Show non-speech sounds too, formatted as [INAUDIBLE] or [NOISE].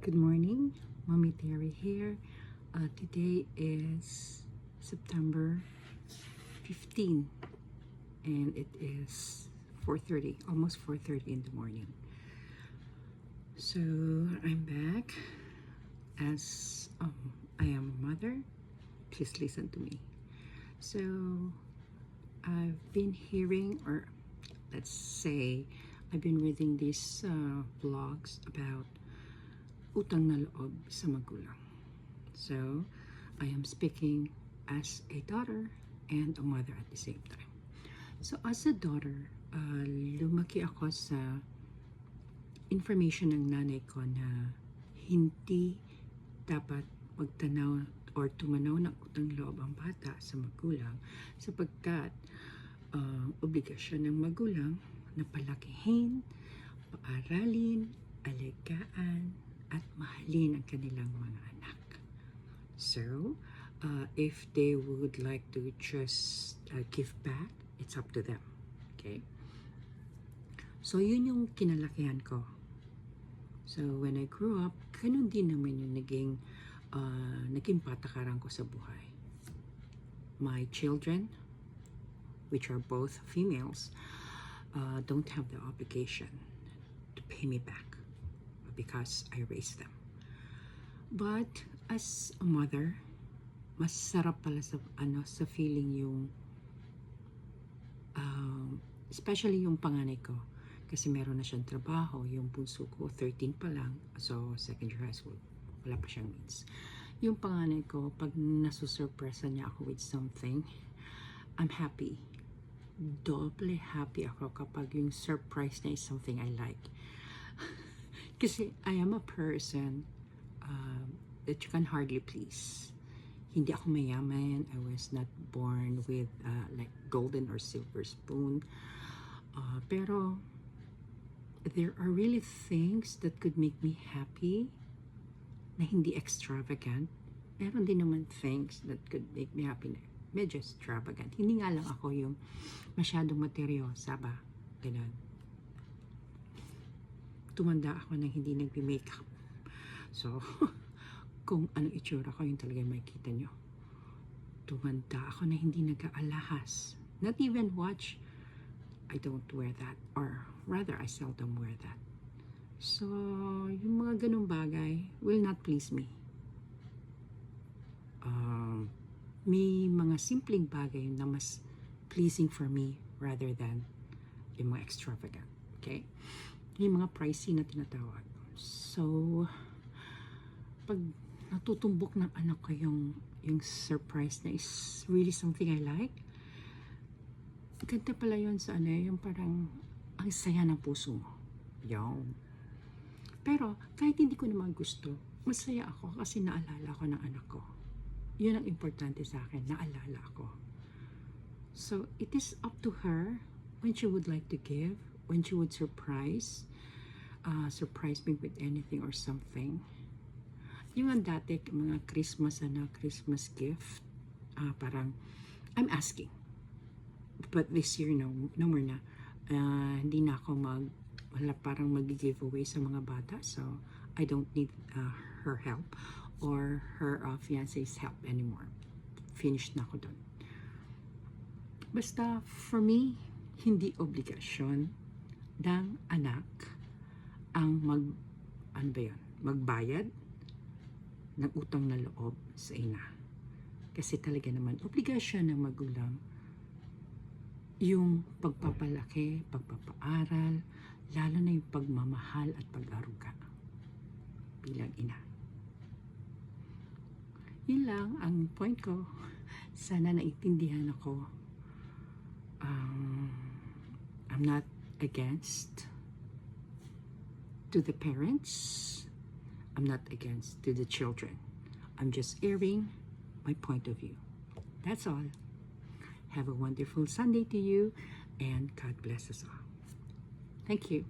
Good morning, Mommy Terry here. Uh, today is September 15 and it is 4.30, almost 4.30 in the morning. So I'm back as um, I am a mother. Please listen to me. So I've been hearing or let's say I've been reading these uh, blogs about utang na loob sa magulang. So, I am speaking as a daughter and a mother at the same time. So, as a daughter, uh, lumaki ako sa information ng nanay ko na hindi dapat magtanaw or tumanaw ng utang loob ang bata sa magulang sapagkat uh, obligasyon ng magulang na palakihin, paaralin, alagaan, at mahalin ang kanilang mga anak. So, uh, if they would like to just uh, give back, it's up to them. Okay? So, yun yung kinalakihan ko. So, when I grew up, ganun din naman yung naging, uh, naging patakaran ko sa buhay. My children, which are both females, uh, don't have the obligation to pay me back because I raised them. But as a mother, mas sarap pala sa ano sa feeling yung um, especially yung panganay ko. Kasi meron na siyang trabaho yung bunso ko 13 pa lang so second year high school wala pa siyang means. Yung panganay ko pag nasusurpresa niya ako with something I'm happy. Doble happy ako kapag yung surprise niya is something I like [LAUGHS] kasi I am a person uh, that you can hardly please. Hindi ako mayaman. I was not born with uh, like golden or silver spoon. Uh, pero there are really things that could make me happy na hindi extravagant. Meron din naman things that could make me happy na medyo extravagant. Hindi nga lang ako yung masyadong materyosa ba. Ganun tumanda ako nang hindi nagbi-makeup. So, [LAUGHS] kung anong itsura ko, yun talaga makikita nyo. Tumanda ako na hindi nag-aalahas. Not even watch. I don't wear that. Or rather, I seldom wear that. So, yung mga ganong bagay will not please me. Um, may mga simpleng bagay na mas pleasing for me rather than yung mga extravagant. Okay? Yung mga pricey na tinatawag. So, pag natutumbok ng anak ko yung, yung surprise na is really something I like, ganda pala yun sa ano, yung parang ang saya ng puso mo. Yung. Pero, kahit hindi ko naman gusto, masaya ako kasi naalala ko ng anak ko. Yun ang importante sa akin, naalala ko. So, it is up to her when she would like to give, when she would surprise, uh, surprise me with anything or something. Yung ang dati, mga Christmas, ano, Christmas gift, uh, parang, I'm asking. But this year, no, no more na. Uh, hindi na ako mag, wala parang mag-giveaway sa mga bata. So, I don't need uh, her help or her uh, fiance's help anymore. Finished na ako doon. Basta, for me, hindi obligasyon ng anak ang mag ano ba yun, magbayad ng utang na loob sa ina. Kasi talaga naman, obligasyon ng magulang yung pagpapalaki, pagpapaaral, lalo na yung pagmamahal at pag-aruga bilang ina. Yun lang ang point ko. Sana naintindihan ako. Um, I'm not against to the parents. I'm not against to the children. I'm just airing my point of view. That's all. Have a wonderful Sunday to you and God bless us all. Thank you.